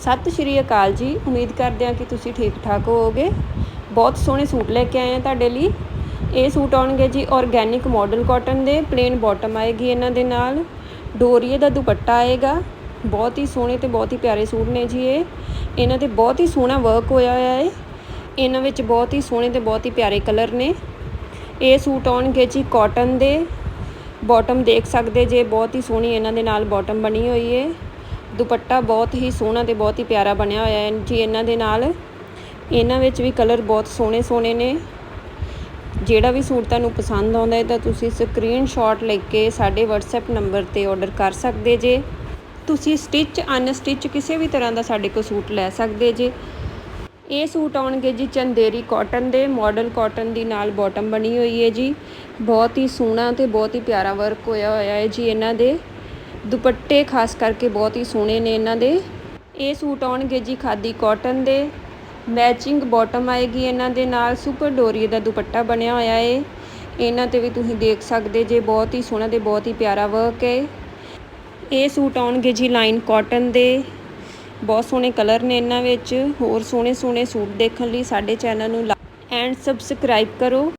ਸਤਿ ਸ਼੍ਰੀ ਅਕਾਲ ਜੀ। ਉਮੀਦ ਕਰਦੇ ਹਾਂ ਕਿ ਤੁਸੀਂ ਠੀਕ ਠਾਕ ਹੋਵੋਗੇ। ਬਹੁਤ ਸੋਹਣੇ ਸੂਟ ਲੈ ਕੇ ਆਏ ਹਾਂ ਤੁਹਾਡੇ ਲਈ। ਇਹ ਸੂਟ ਆਉਣਗੇ ਜੀ ਆਰਗੈਨਿਕ ਮਾਡਲ ਕਾਟਨ ਦੇ ਪਲੇਨ ਬਾਟਮ ਆਏਗੀ ਇਹਨਾਂ ਦੇ ਨਾਲ। ਡੋਰੀਏ ਦਾ ਦੁਪੱਟਾ ਆਏਗਾ। ਬਹੁਤ ਹੀ ਸੋਹਣੇ ਤੇ ਬਹੁਤ ਹੀ ਪਿਆਰੇ ਸੂਟ ਨੇ ਜੀ ਇਹ। ਇਹਨਾਂ ਤੇ ਬਹੁਤ ਹੀ ਸੋਹਣਾ ਵਰਕ ਹੋਇਆ ਹੋਇਆ ਹੈ ਇਹਨਾਂ ਵਿੱਚ ਬਹੁਤ ਹੀ ਸੋਹਣੇ ਤੇ ਬਹੁਤ ਹੀ ਪਿਆਰੇ ਕਲਰ ਨੇ। ਇਹ ਸੂਟ ਆਉਣਗੇ ਜੀ ਕਾਟਨ ਦੇ। ਬਾਟਮ ਦੇਖ ਸਕਦੇ ਜੇ, ਬਹੁਤ ਹੀ ਸੋਹਣੀ ਇਹਨਾਂ ਦੇ ਨਾਲ ਬਾਟਮ ਬਣੀ ਹੋਈ ਹੈ ਦੁਪੱਟਾ ਬਹੁਤ ਹੀ ਸੋਹਣਾ ਤੇ ਬਹੁਤ ਹੀ ਪਿਆਰਾ ਬਣਿਆ ਹੋਇਆ ਹੈ। ਜੀ, ਇਹਨਾਂ ਦੇ ਨਾਲ ਇਹਨਾਂ ਵਿੱਚ ਵੀ ਕਲਰ ਬਹੁਤ ਸੋਹਣੇ ਸੋਹਣੇ ਨੇ। ਜਿਹੜਾ ਵੀ ਸੂਟ ਤੁਹਾਨੂੰ ਪਸੰਦ ਆਉਂਦਾ ਹੈ ਤਾਂ ਤੁਸੀਂ ਸਕਰੀਨਸ਼ਾਟ ਲੈ ਕੇ ਸਾਡੇ WhatsApp ਨੰਬਰ ਤੇ ਆਰਡਰ ਕਰ ਸਕਦੇ ਜੇ। ਤੁਸੀਂ ਸਟਿਚ ਅਨਸਟਿਚ ਕਿਸੇ ਵੀ ਤਰ੍ਹਾਂ ਦਾ ਸਾਡੇ ਕੋਲ ਸੂਟ ਲੈ ਸਕਦੇ ਜੇ। ਇਹ ਸੂਟ ਆਉਣਗੇ ਜੀ ਚੰਦੇਰੀ ਕਾਟਨ ਦੇ ਮਾਡਲ ਕਾਟਨ ਦੀ ਨਾਲ ਬਾਟਮ ਬਣੀ ਹੋਈ ਹੈ ਜੀ। ਬਹੁਤ ਹੀ ਸੋਹਣਾ ਤੇ ਬਹੁਤ ਹੀ ਪਿਆਰਾ ਵਰਕ ਹੋਇਆ ਹੋਇਆ ਹੈ ਜੀ ਇਹਨਾਂ ਦੇ। ਦੁਪੱਟੇ ਖਾਸ ਕਰਕੇ ਬਹੁਤ ਹੀ ਸੋਹਣੇ ਨੇ ਇਹਨਾਂ ਦੇ। ਇਹ ਸੂਟ ਆਉਣਗੇ ਜੀ ਖਾਦੀ ਕਾਟਨ ਦੇ। ਮੈਚਿੰਗ ਬਾਟਮ ਆਏਗੀ ਇਹਨਾਂ ਦੇ ਨਾਲ। ਸੁਪਰ ਡੋਰੀ ਦਾ ਦੁਪੱਟਾ ਬਣਿਆ ਹੋਇਆ ਹੈ ਇਹਨਾਂ ਤੇ ਵੀ ਤੁਸੀਂ ਦੇਖ ਸਕਦੇ ਜੇ ਬਹੁਤ ਹੀ ਸੋਹਣਾ ਤੇ ਬਹੁਤ ਹੀ ਪਿਆਰਾ ਵਰਕ ਹੈ ਇਹ ਸੂਟ ਆਉਣਗੇ ਜੀ ਲਾਈਨ ਕਾਟਨ ਦੇ। ਬਹੁਤ ਸੋਹਣੇ ਕਲਰ ਨੇ ਇਹਨਾਂ ਵਿੱਚ। ਹੋਰ ਸੋਹਣੇ ਸੋਹਣੇ ਸੂਟ ਦੇਖਣ ਲਈ ਸਾਡੇ ਚੈਨਲ ਨੂੰ ਐਂਡ ਸਬਸਕ੍ਰਾਈਬ ਕਰੋ।